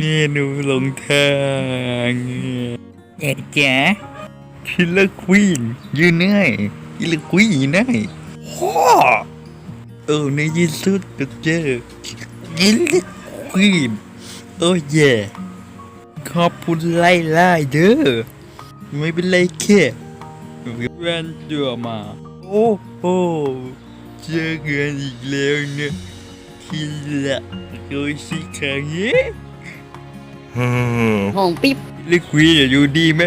เมนูลงทางเอ็ดแกคิลเลอร์ควีนยืนได้คิลเลอร์ควีนยืนได้ฮ่อเออในที่สุดก็เจอคิลเลอร์ควีนโอ้เย่ขอบคุณไล่ไล่เด้อไม่เป็นไรแค่แว่นตัวมา โอ้โหเจอกันอีกแล้วเนี่ยคิละโดยชิคาเย่ หงปิ๊บเล็กวีนอยู่ดีไหม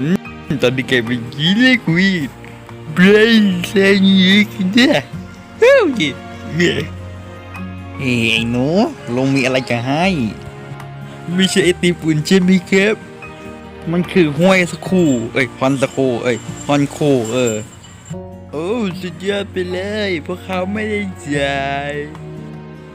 อืมตอนนี้แกเป็นยีเล็กวีนเบรนเซนยิกเนี่ยเฮ้ยเนี่ยเฮ้ยไอ้หนูลงมีอะไรจะให้ไม่ใช่ไอติมอุ่นใช่ไหมครับมันคือห้วยสกครูเอ้ยฮอนสกครูเอ้ยฮอนโคเออโอ้สุดยอดไปเลยเพราะเขาไม่ได้จ่าย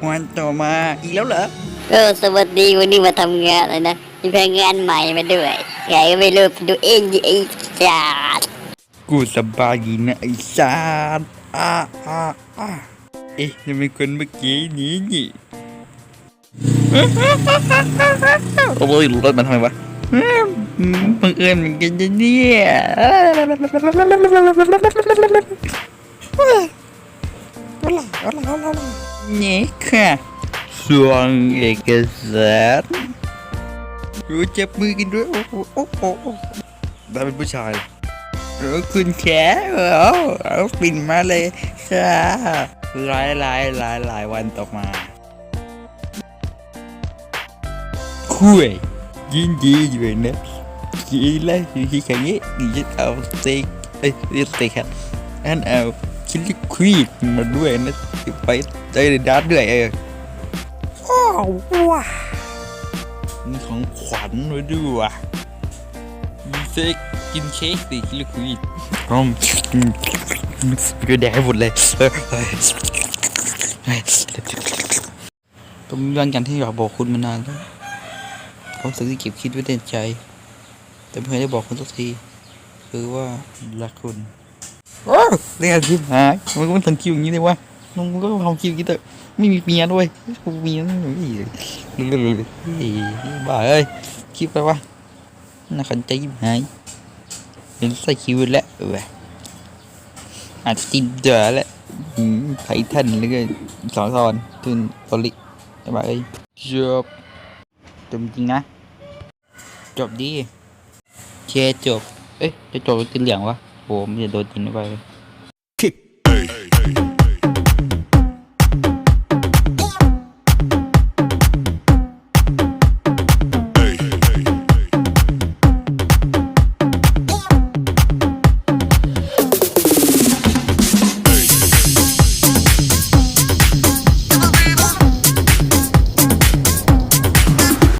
วันต่อมาอีกแล้วเหรอ เออสวัสดีวันนี้มาทำงานเลยนะมีพนักงานใหม่มาด้วยใครก็ไม่รู้ดูเองดิไอ้จาดกูสบายดีนะไอ้สารอ่าอ่าอ่าเอ๊ะยังเป็นคนเมื่อกี้นี้นี่โอ้ยรถมันทำไมวะอืมบังเอิญเหมือนกันนะเนี่ยนี่ค่ะ ส่วนเอกสารรู้จับมือกันด้วย โอ้โหโอ้โหได้เป็นผู้ชายเออคุณแขเออเอาปิ่นมาเลยค่ะหลายหลายหลายหลายวันต่อมา คุยยินดีอยู่นะกินแล้วอยู่ที่แค่นี้ดีจะเอาสเต็กเอ้ยเรียกสเต็กครับอันเอาคิลลี่ควีดมาด้วยนะไปใจเดดัดด้วยเออโอ้ ว้ามีของขวัญมาด้วยว่ะมีเซ็กกินเค้กสิกินลิควิดพร้อมก็แดกให้หมดเลยเออเฮ้ยเฮ้ยผมมีบางอย่างที่อยากบอกคุณมานานแล้วผมสึกที่เก็บคิดไว้ในใจ แต่ไม่เคยได้บอกคุณสักที คือว่ารักคุณโอ้เรียกคิดหายมันก็มันทันคิวอย่างนี้เลยวะ มึงก็ทำคิวอย่างนี้แต่ไม่มีเมียด้วยกูมีนั่นนี่บ้าเอ้ยคิดไปวะน่าขันใจยิบหายเป็นใส่คิวแล้วเว้ยอาจจะติดเดือแล้วไททันแล้วก็สอนสอนทุนตอลิบ้าเอ้ยจบจบจริงนะจบดีเคจบ เอ้ยจะจบติดเหลืองวะโหมันจะโดนกินไป